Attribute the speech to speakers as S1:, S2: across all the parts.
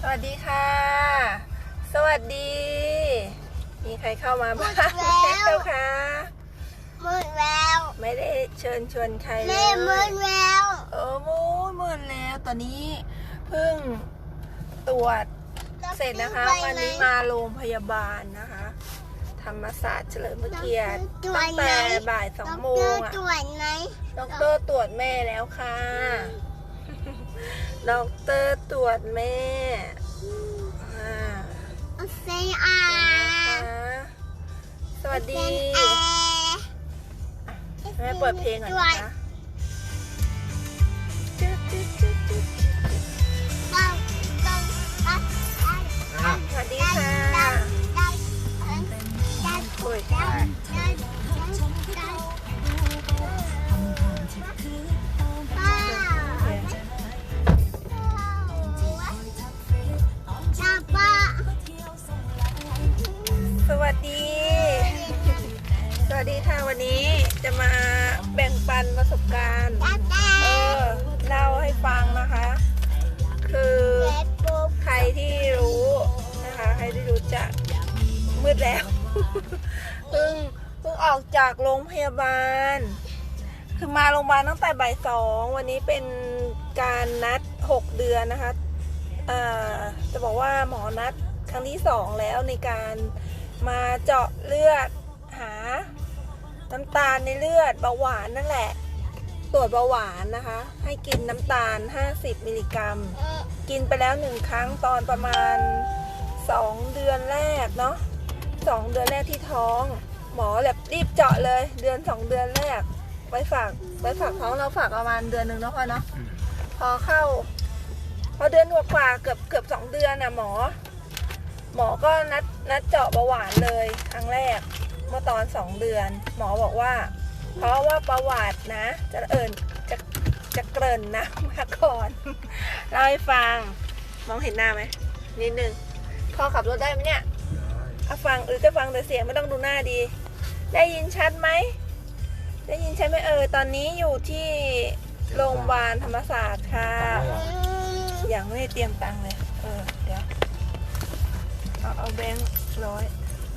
S1: สวัสดีค่ะ สวัสดี มีใครเข้ามาบ้าง
S2: หมดแล้ว
S1: เจ้าคะ
S2: มืดแล้ว
S1: ไม่ได้เชิญชวนใครเล
S2: แม่
S1: ย
S2: มืดแล้ว
S1: เออมูดมืดแล้วตอนนี้เพิ่งตรวจเสร็จนะคะ วันนี้มาโรงพยาบาลนะคะ ธรรมศาสตร์เฉลิมพระเกียรติตั้งแต่บ่ายสองโมงอะ
S2: ตรวจไหม
S1: ด็อกเตอร์ตรวจแม่แล้วค่ะ ด็อกเตอร์ตรวจแม่อ่า
S2: เอาเซนอา
S1: นะคะสวัสดี
S2: เซนอา
S1: แม่เปิดเพลงก่อนนะคะจึ๊ดจึ๊ดจึ๊ดจึ๊ด
S2: ต้องต้องต้อง
S1: สวัสดีค่ะโอ้ย ออกจากโรงพยาบาล คือมาโรงพยาบาลตั้งแต่บ่ายสองวันนี้เป็นการนัดหกเดือนนะคะจะบอกว่าหมอนัดครั้งที่สองแล้วในการมาเจาะเลือดหาน้ำตาลในเลือดเบาหวานนั่นแหละ ตรวจเบาหวานนะคะ ให้กินน้ำตาล 50 มิลลิกรัม กินไปแล้วหนึ่งครั้งตอนประมาณ 2 เดือนแรกเนาะสองเดือนแรกที่ท้อง หมอแบบรีบเจาะเลย เดือน2เดือนแรกไว้ฝากไว้ฝากท้องเราฝากประมาณเดือนหนึ่งแล้วพอเนาะพอเข้า พอเดือนกว่าๆเกือบเกือบสองเดือนน่ะหมอ หมอก็นัดนัดเจาะเบาหวานเลยครั้งแรก เมื่อตอนสองเดือน หมอบอกว่า เพราะว่าประวัตินะ จะเอิญจะจะเกริ่นนะมาก่อนเล่าให้ฟังมองเห็นหน้าไหมนิดนึงพ่อขับรถได้ไหมเนี่ยเอาฟังหรือจะฟังแต่เสียงไม่ต้องดูหน้าดี ได้ยินชัดไหม ได้ยินชัดไหมเออ ตอนนี้อยู่ที่โรงพยาบาลธรรมศาสตร์ค่ะยังไม่ได้เตรียมตังค์เลย เออ เดี๋ยว เอาเอาแบงค์ร้อย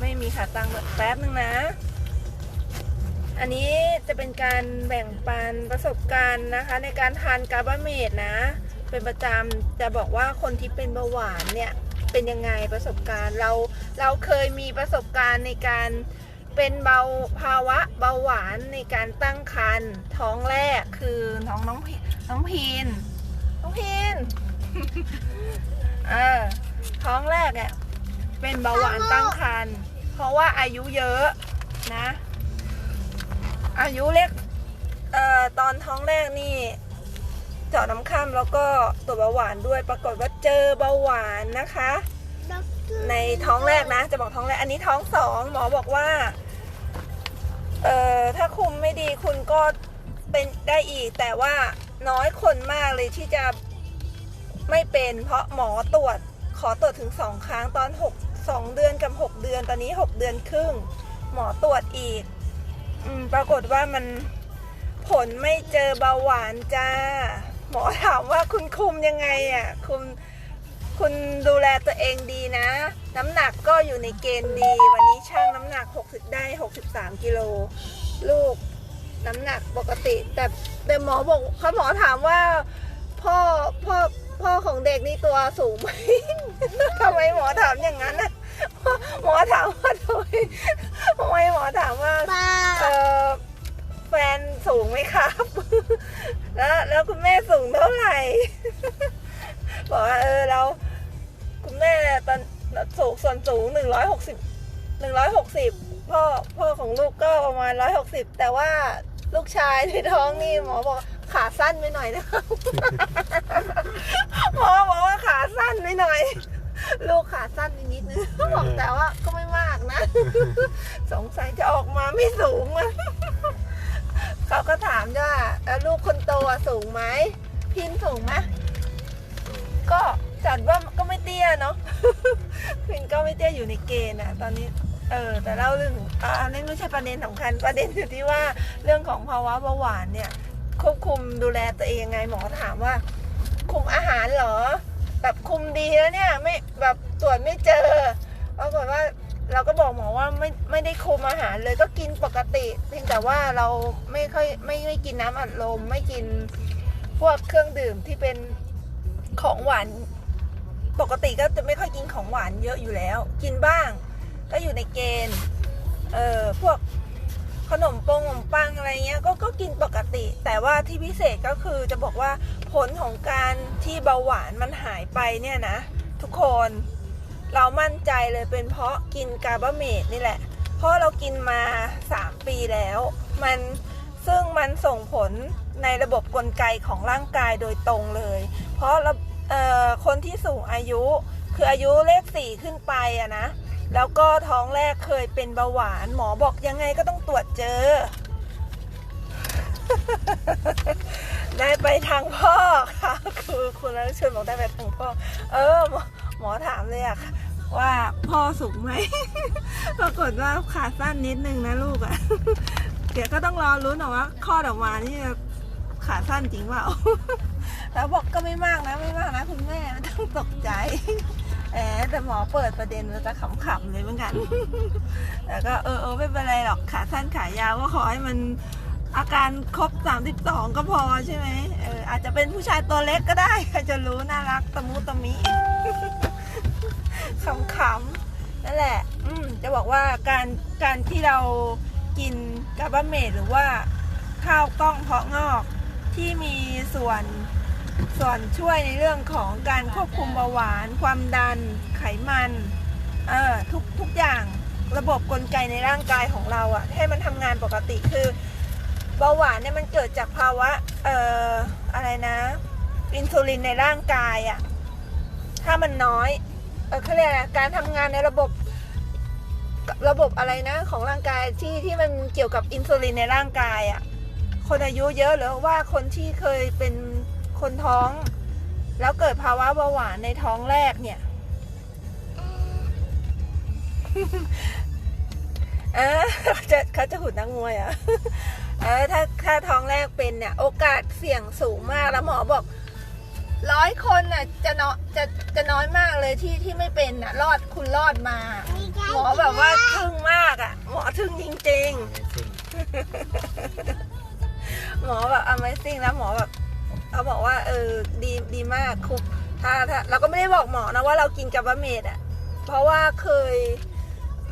S1: ไม่มีขาตังค์เลยแป๊บนึงนะ อันนี้จะเป็นการแบ่งปันประสบการณ์นะคะ ในการทานกาบาเมดนะ เป็นประจำจะบอกว่าคนที่เป็นเบาหวานเนี่ย เป็นยังไงประสบการณ์ เรา เราเคยมีประสบการณ์ในการ เป็นเบาภาวะเบาหวานในการตั้งครรภ์ท้องแรกคือน้องน้องพีน้องพีนน้องพีนเออท้องแรกเนี่ยเป็นเบาหวานตั้งครรภ์เพราะว่าอายุเยอะนะ อายุเล็กเอ่อตอนท้องแรกนี่เจาะน้ำข้ามแล้วก็ตรวจเบาหวานด้วยปรากฏว่าเจอเบาหวานนะคะ ในท้องแรกนะ จะบอกท้องแรก อันนี้ท้องสองหมอบอกว่า เอ่อ ถ้าคุมไม่ดีคุณก็เป็นได้อีก แต่ว่าน้อยคนมากเลยที่จะไม่เป็น เพราะหมอตรวจขอตรวจถึงสองครั้งตอนหกสองเดือนกับหกเดือนตอนนี้หกเดือนครึ่ง หมอตรวจอีก อืม ปรากฏว่ามันผลไม่เจอเบาหวานจ้า หมอถามว่าคุณคุมยังไงอะ คุณ คุณดูแลตัวเองดีนะ น้ำหนักก็อยู่ในเกณฑ์ดี วันนี้ช่างน้ำหนัก 60 ได้ 63 กิโล ลูกน้ำหนักปกติ แต่แต่หมอบอกเขาหมอถามว่า พ่อพ่อพ่อของเด็กนี่ตัวสูงไหม ทำไมหมอถามอย่างนั้นน่ะหมอถามว่าทำไมทำไมหมอถามว่า
S2: ป้า
S1: เออแฟนสูงไหมครับ แล้วแล้วคุณแม่สูงเท่าไหร่ บอกว่าเออเรา คุณแม่ตอนสูงส่วนสูงหนึ่งร้อยหกสิบหนึ่งร้อยหกสิบพ่อพ่อของลูกก็ประมาณร้อยหกสิบแต่ว่าลูกชายในท้องนี่หมอบอกขาสั้นไปหน่อยนะครับหมอบอกว่าขาสั้นไปหน่อย ลูกขาสั้นไปนิดนึงบอกแต่ว่าก็ไม่มากนะ สงสัยจะออกมาไม่สูงอะเขาก็ถามว่าลูกคนโตสูงไหมพินสูงไหมก็จัดว่า ตี้ยเนาะพินก็ไม่เตี้ยอยู่ในเกณฑ์อะตอนนี้ เออ แต่เล่าเรื่องอันนี้ไม่ใช่ประเด็นสำคัญประเด็นอยู่ที่ว่าเรื่องของภาวะเบาหวานเนี่ย ควบคุมดูแลตัวเองยังไงหมอถามว่า คุมอาหารเหรอ แบบคุมดีแล้วเนี่ยไม่แบบตรวจไม่เจอปรากฏว่าเราก็บอกหมอว่าไม่ไม่ได้คุมอาหารเลยก็กินปกติ เพียงแต่ว่าเราไม่ค่อยไม่ไม่กินน้ำอัดลมไม่กินพวกเครื่องดื่มที่เป็นของหวาน ปกติก็จะไม่ค่อยกินของหวานเยอะอยู่แล้ว กินบ้าง ก็อยู่ในเกณฑ์ เออพวกขนมปงขนมปังอะไรเงี้ยก็ก็กินปกติ แต่ว่าที่พิเศษก็คือจะบอกว่าผลของการที่เบาหวานมันหายไปเนี่ยนะ ทุกคนเรามั่นใจเลยเป็นเพราะกินกาบาเมดนี่แหละ เพราะเรากินมา 3 ปีแล้ว มันซึ่งมันส่งผลในระบบกลไกของร่างกายโดยตรงเลย เพราะระ เอ่อคนที่สูงอายุ คืออายุเลขสี่ขึ้นไปอะนะ แล้วก็ท้องแรกเคยเป็นเบาหวาน หมอบอกยังไงก็ต้องตรวจเจอ ได้ไปทางพ่อค่ะคือคุณนัทชวนบอกได้ไปทางพ่อ เออ หมอหมอถามเลยอะว่าพ่อสูงไหม ปรากฏว่าขาสั้นนิดนึงนะลูกอะเดี๋ยวก็ต้องรอรุ้นหรอกว่าคลอดออกมานี่ขาสั้นจริงเปล่า แล้วบอกก็ไม่มากนะไม่มากนะ คุณแม่ไม่ต้องตกใจแหมแต่หมอเปิดประเด็นมันจะขำๆเลยเหมือนกันแต่ก็เออเออไม่เป็นไรหรอกขาสั้นขายาวก็ขอให้มันอาการครบ 32 ก็พอใช่ไหมเอออาจจะเป็นผู้ชายตัวเล็กก็ได้ใครจะรู้น่ารักตะมุตะมิขำๆนั่นแหละ อืมจะบอกว่าการการที่เรากินกาบาเมดหรือว่าข้าวกล้องเพาะงอกที่มีส่วน ส่วนช่วยในเรื่องของการควบคุมเบาหวาน ความดัน ไขมันเออทุกทุกอย่างระบบกลไกในร่างกายของเราอะให้มันทำงานปกติคือเบาหวานเนี่ยมันเกิดจากภาวะเอ่ออะไรนะ อินซูลินในร่างกายอะถ้ามันน้อยเออเขาเรียกอะไรการทำงานในระบบระบบอะไรนะ ของร่างกายที่ที่มันเกี่ยวกับอินซูลินในร่างกายอะคนอายุเยอะหรือว่าคนที่เคยเป็น คนท้อง แล้วเกิดภาวะเบาหวานในท้องแรกเนี่ย เออเขาจะเขาจะหุ่นนักมวยเหรอะ เออถ้าถ้าท้องแรกเป็นเนี่ย โอกาสเสี่ยงสูงมากแล้วหมอบอกร้อยคนน่ะจะน้อยจะจะน้อยมากเลยที่ที่ไม่เป็นน่ะรอดคุณรอดมา หมอแบบว่าทึ่งมากอะ หมอทึ่งจริง ๆ หมอแบบ Amazing แล้วหมอแบบ เขาบอกว่า เออดีดีมากคุกถ้าถ้าเราก็ไม่ได้บอกหมอนะว่าเรากินกับะเมดอะ เพราะว่าเคย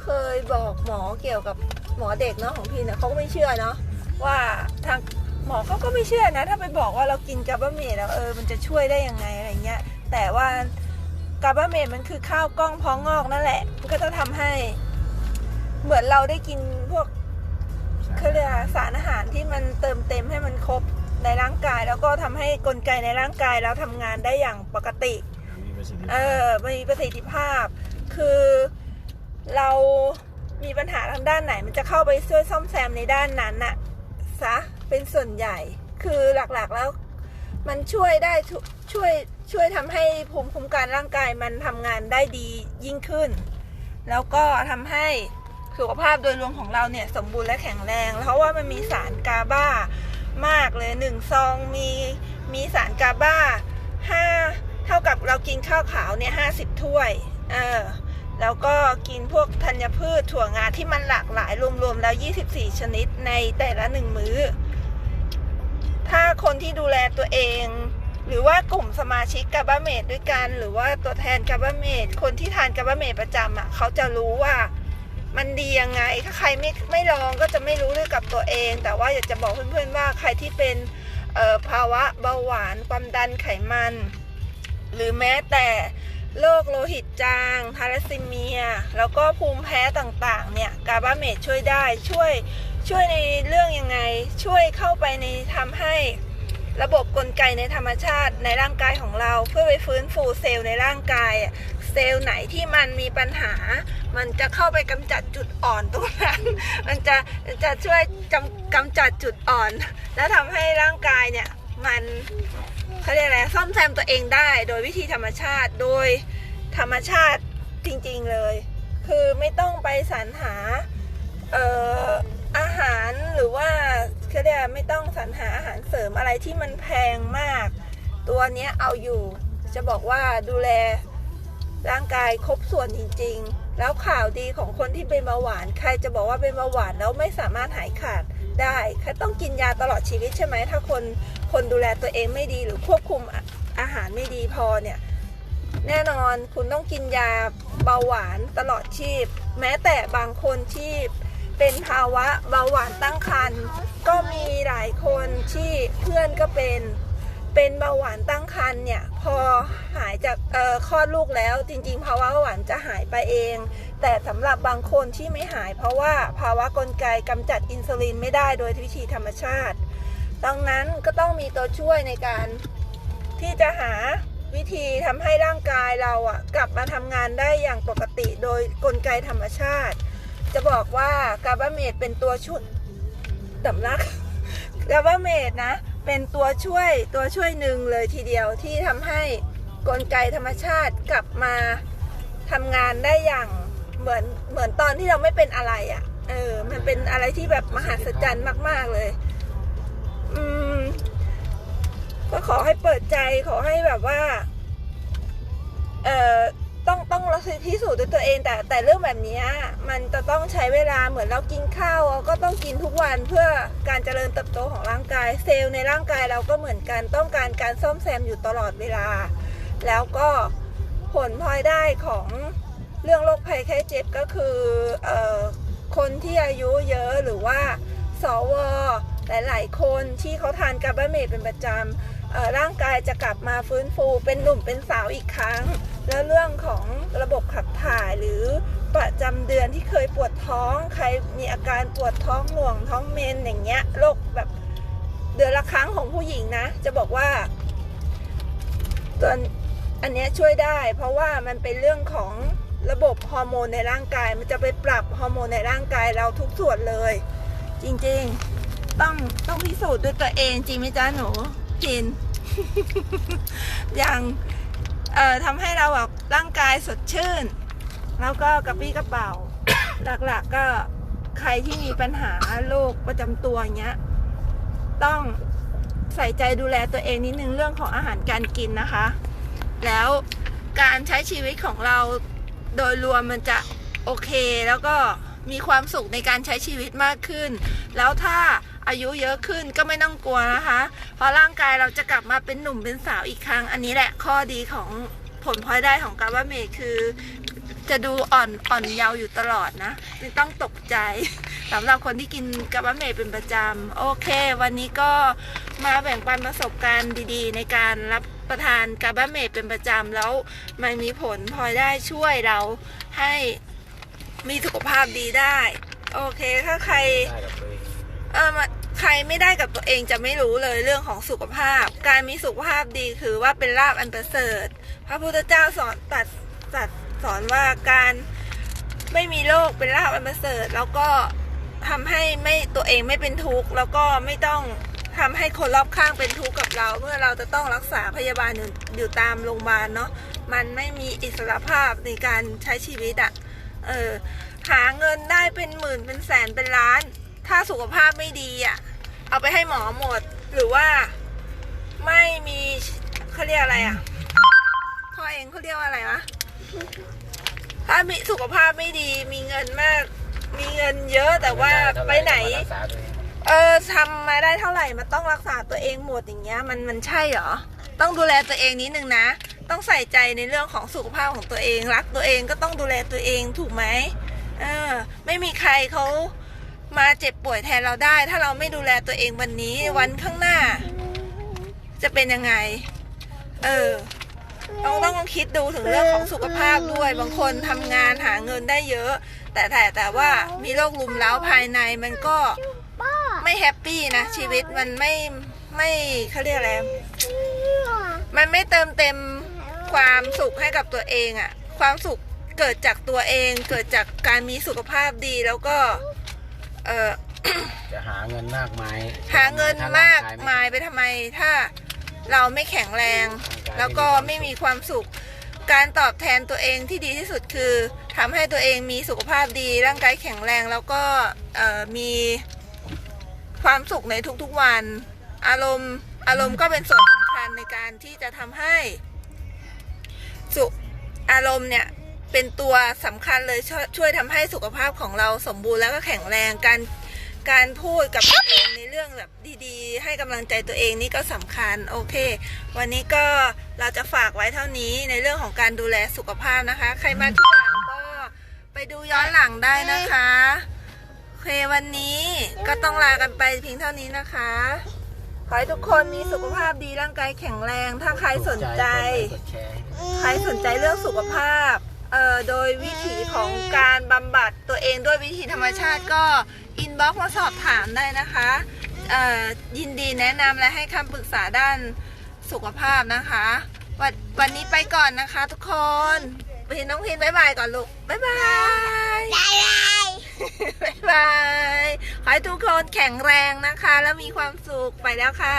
S1: เคยบอกหมอเกี่ยวกับหมอเด็กเนาะของพี่เนี่ยเขาก็ไม่เชื่อเนาะว่าทางหมอเขาก็ไม่เชื่อนะ ถ้าไปบอกว่าเรากินกับะเมดแล้วเออมันจะช่วยได้ยังไงอะไรเงี้ย แต่ว่ากาบะเมดมันคือข้าวกล้องพองงอกนั่นแหละ มันก็จะทำให้ เหมือนเราได้กินพวกเขาเรียกอะไรสารอาหารที่มันเติมเต็มให้มันครบ ในร่างกายแล้วก็ทำให้กลไกในร่างกายแล้วทำงานได้อย่างปกติ
S3: มีประสิทธิ
S1: เอ
S3: ภาพ
S1: อมีประสิทธิภาพ คือเรามีปัญหาทางด้านไหน มันจะเข้าไปช่วยซ่อมแซมในด้านนั้นน่ะซะเป็นส่วนใหญ่คือหลักๆแล้วมันช่วยได้ทุช่วยช่วยทำให้ภูมิคุ้มกันร่างกายมันทำงานได้ดียิ่งขึ้น แล้วก็ทำให้สุขภาพโดยรวมของเราเนี่ยสมบูรณ์และแข็งแรง เพราะว่ามันมีสารกาบา มากเลยหนึ่งซองมีมีสารกาบาห้าเท่ากับเรากินข้าวขาวเนี่ยห้าสิบถ้วย เออแล้วก็กินพวกธัญพืชถั่วงาที่มันหลากหลายรวมๆแล้ว 24 ชนิดในแต่ละหนึ่งมื้อ ถ้าคนที่ดูแลตัวเอง หรือว่ากลุ่มสมาชิกกาบาเมดด้วยกัน หรือว่าตัวแทนกาบาเมดคนที่ทานกาบาเมดประจำอะเขาจะรู้ว่า มันดียังไง ถ้าใครไม่ไม่ลองก็จะไม่รู้ด้วยกับตัวเอง แต่ว่าอยากจะบอกเพื่อนๆว่าใครที่เป็นภาวะเบาหวานความดันไขมัน หรือแม้แต่โรคโลหิตจางทาลัสซีเมีย แล้วก็ภูมิแพ้ต่างๆ เนี่ย กาบาเมดช่วยได้ช่วยช่วยในเรื่องยังไง ช่วยเข้าไปในทำให้ระบบกลไกในธรรมชาติในร่างกายของเรา เพื่อไปฟื้นฟูเซลล์ในร่างกาย เซลล์ไหนที่มันมีปัญหา มันจะเข้าไปกำจัดจุดอ่อนตรงนั้น มันจะจะช่วยกำกำจัดจุดอ่อน แล้วทำให้ร่างกายเนี่ยมันเขาเรียกอะไรซ่อมแซมตัวเองได้ โดยวิธีธรรมชาติ โดยธรรมชาติจริงๆเลย คือไม่ต้องไปสรรหาเอ่ออาหารหรือว่าเขาเรียกไม่ต้องสรรหาอาหารเสริมอะไรที่มันแพงมาก ตัวนี้เอาอยู่จะบอกว่าดูแล ร่างกายครบส่วนจริง ๆ แล้วข่าวดีของคนที่เป็นเบาหวาน ใครจะบอกว่าเป็นเบาหวานแล้วไม่สามารถหายขาดได้แค่ต้องกินยาตลอดชีวิตใช่ไหม ถ้าคนคนดูแลตัวเองไม่ดีหรือควบคุมอาอาหารไม่ดีพอเนี่ย แน่นอนคุณต้องกินยาเบาหวานตลอดชีพ แม้แต่บางคนที่เป็นภาวะเบาหวานตั้งครรภ์ก็มีหลายคนที่เพื่อนก็เป็น เป็นเบาหวานตั้งครรภ์เนี่ยพอายจากเอ่อคลอดลูกแล้ว จริง ๆ ภาวะเบาหวานจะหายไปเอง แต่สำหรับบางคนที่ไม่หาย เพราะว่าภาวะกลไกกำจัดอินซูลินไม่ได้โดยวิธีธรรมชาติดังนั้นก็ต้องมีตัวช่วยในการที่จะหาวิธีทำให้ร่างกายเราอะกลับมาทำงานได้อย่างปกติโดยกลไกธรรมชาติ จะบอกว่ากาบาเมดเป็นตัวช่วยสำลักกาบาเมดนะเป็นตัวช่วยตัวช่วยหนึ่งเลยทีเดียวที่ทำให้ กลไกธรรมชาติกลับมาทำงานได้อย่างเหมือนเหมือนตอนที่เราไม่เป็นอะไรอะ่ะ เออ มันเป็นอะไรที่แบบมหัศจรรย์มาก ๆเลย อืม ก็ขอให้เปิดใจขอให้แบบว่า เอ่อต้องต้องเราพิสูจน์ด้วยตัวเองแต่แต่เรื่องแบบนี้มันจะต้องใช้เวลาเหมือนเรากินข้าวเราก็ต้องกินทุกวันเพื่อการเจริญเติบโตของร่างกาย เซลล์ในร่างกายเราก็เหมือนกันต้องการการซ่อมแซมอยู่ตลอดเวลา แล้วก็ผลพลอยได้ของเรื่องโรคภัยไข้เจ็บก็คืออคนที่อายุเยอะหรือว่าสวหลาย ๆ คนที่เขาทานกาบาเมดเป็นประจำร่างกายจะกลับมาฟื้นฟูเป็นหนุ่มเป็นสาวอีกครั้ง แล้วเรื่องของระบบขับถ่ายหรือประจำเดือนที่เคยปวดท้องใครมีอาการปวดท้องหน่วงท้องเมนอย่างเงี้ยโรคแบบเดือนละครั้งของผู้หญิงนะ จะบอกว่าตัว อันนี้ช่วยได้เพราะว่ามันเป็นเรื่องของระบบฮอร์โมนในร่างกาย มันจะไปปรับฮอร์โมนในร่างกายเราทุกส่วนเลย จริงๆ ต้องต้องพิสูจน์ด้วยตัวเองจริงไหมจ๊ะหนูพิน อย่างเอ่อทำให้เราแบบร่างกายสดชื่น แล้วก็กระปี้กระเป๋า หลักๆก็ใครที่มีปัญหาโรคประจำตัวเงี้ย ต้องใส่ใจดูแลตัวเองนิดนึงเรื่องของอาหารการกินนะคะ แล้วการใช้ชีวิตของเราโดยรวมมันจะโอเคแล้วก็มีความสุขในการใช้ชีวิตมากขึ้น แล้วถ้าอายุเยอะขึ้นก็ไม่ต้องกลัวนะคะ เพราะร่างกายเราจะกลับมาเป็นหนุ่มเป็นสาวอีกครั้ง อันนี้แหละข้อดีของผลพลอยได้ของกาบาเมดคือ จะดูอ่อนอ่อนเยาว์อยู่ตลอดนะไม่ต้องตกใจสำหรับคนที่กินกาบาเมดเป็นประจำโอเค วันนี้ก็มาแบ่งปันประสบการณ์ดีๆ ในการรับ ประทานกาบาเมดเป็นประจำแล้วมันมีผลพลอยได้ช่วยเราให้มีสุขภาพดีได้ โอเคถ้าใคร
S3: เอ
S1: อมาใครไม่ได้กับตัวเองจะไม่รู้เลยเรื่องของสุขภาพ การมีสุขภาพดีคือว่าเป็นลาบอันประเสริฐ พระพุทธเจ้าสอนตัดตัดสอนว่าการไม่มีโรคเป็นลาบอันประเสริฐ แล้วก็ทำให้ไม่ตัวเองไม่เป็นทุกข์แล้วก็ไม่ต้อง ทำให้คนรอบข้างเป็นทุกข์กับเรา เมื่อเราจะต้องรักษาพยาบาลอยู่อยู่ตามโรงพยาบาลเนาะมันไม่มีอิสรภาพในการใช้ชีวิตอะ่ะเออหาเงินได้เป็นหมื่นเป็นแสนเป็นล้าน ถ้าสุขภาพไม่ดีอะ เอาไปให้หมอหมด หรือว่าไม่มีเขาเรียกอะไรอะพ่อเองเขาเรียกว่าอะไรวะถ้ามีสุขภาพไม่ดีมีเงินมาก มีเงินเยอะแต่ว่าไปไหน
S3: เอ
S1: อทำมาได้เท่าไหร่มันต้องรักษาตัวเองหมดอย่างเงี้ยมันมันใช่เหรอต้องดูแลตัวเองนิดนึงนะ ต้องใส่ใจในเรื่องของสุขภาพของตัวเอง รักตัวเองก็ต้องดูแลตัวเองถูกไหมเออ ไม่มีใครเขามาเจ็บป่วยแทนเราได้ ถ้าเราไม่ดูแลตัวเองวันนี้วันข้างหน้า จะเป็นยังไง เออต้องต้องคิดดูถึงเรื่องของสุขภาพด้วย บางคนทำงานหาเงินได้เยอะ แต่แต่แต่ว่ามีโรคลุมเล้าภายในมันก็ ไม่แฮปปี้นะชีวิตมันไม่ไม่เขาเรียกอะไร มันไม่เติมเต็มความสุขให้กับตัวเองอะความสุขเกิดจากตัวเองเกิดจากการมีสุขภาพดีแล้วก็ เออ
S3: จะหาเงินมากมาย
S1: หาเงิน
S3: ถ้
S1: มาก
S3: ร่ง
S1: มายไปทำไมถ้าเราไม่แข็งแรง แล้วก็ไม่มีความสุข การตอบแทนตัวเองที่ดีที่สุดคือทำให้ตัวเองมีสุขภาพดีร่างกายแข็งแรงแล้วก็เอ่อมี ความสุขในทุกๆวัน อารมณ์อารมณ์ก็เป็นส่วนสำคัญในการที่จะทำให้ สุอารมณ์เนี่ยเป็นตัวสำคัญเลยช่วยช่วยทำให้สุขภาพของเราสมบูรณ์แล้วก็แข็งแรงการการพูดกับตัวเองในเรื่องแบบดีๆ ให้กำลังใจตัวเองนี่ก็สำคัญโอเค วันนี้ก็เราจะฝากไว้เท่านี้ในเรื่องของการดูแลสุขภาพนะคะ ใครมาที่หลังก็ไปดูย้อนหลังได้นะคะ เควันนี้ก็ต้องลากันไปเพียงเท่านี้นะคะ ขอให้ทุกคนมีสุขภาพดีร่างกายแข็งแรง ถ้าใครสนใจ
S3: กดแชร์
S1: ใครสนใจเรื่องสุขภาพเอ่อโดยวิถีของการบำบัดตัวเองด้วยวิธีธรรมชาติก็อินบ็อกซ์มาสอบถามได้นะคะเอ่อยินดีแนะนำและให้คำปรึกษาด้านสุขภาพนะคะวันวันนี้ไปก่อนนะคะทุกคนพินน้องพินบายบายก่อนลูกบายบาย
S2: ได้เลย
S1: บายบาย ขอให้ทุกคนแข็งแรงนะคะ แล้วมีความสุขไปแล้วค่ะ